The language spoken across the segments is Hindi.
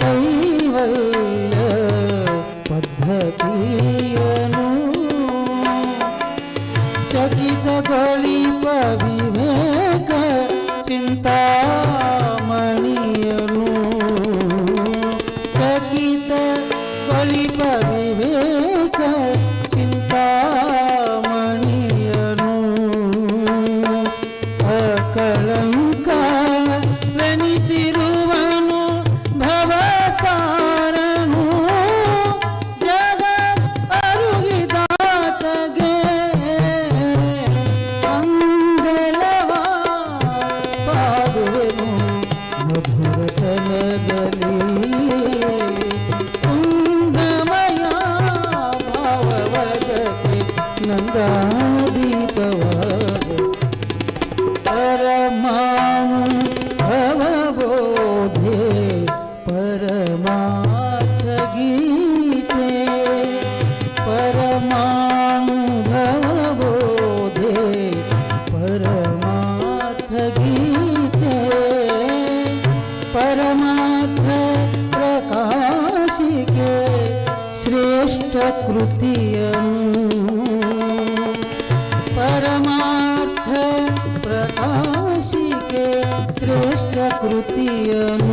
कैवल्य पद्धतियनु चकितगोळि पविवेक चिन्तामणियनु चकितगोळि पविवेक बदले नाथ प्रकाशिके श्रेष्ठकृतियम् परमार्थ श्रेष्ठ श्रेष्ठकृतियम्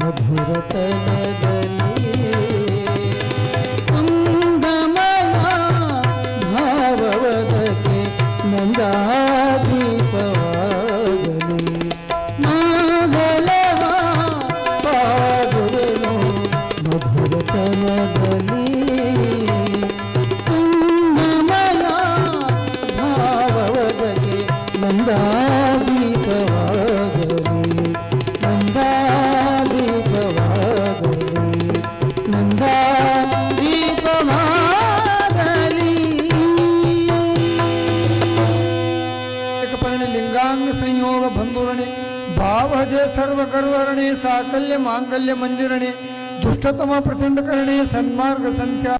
मधुरतन भावजे सर्व करवरणे साकल्य मांगल्य मंदिरणे दुष्टतमा प्रचंड करणे सन्मार्ग संचार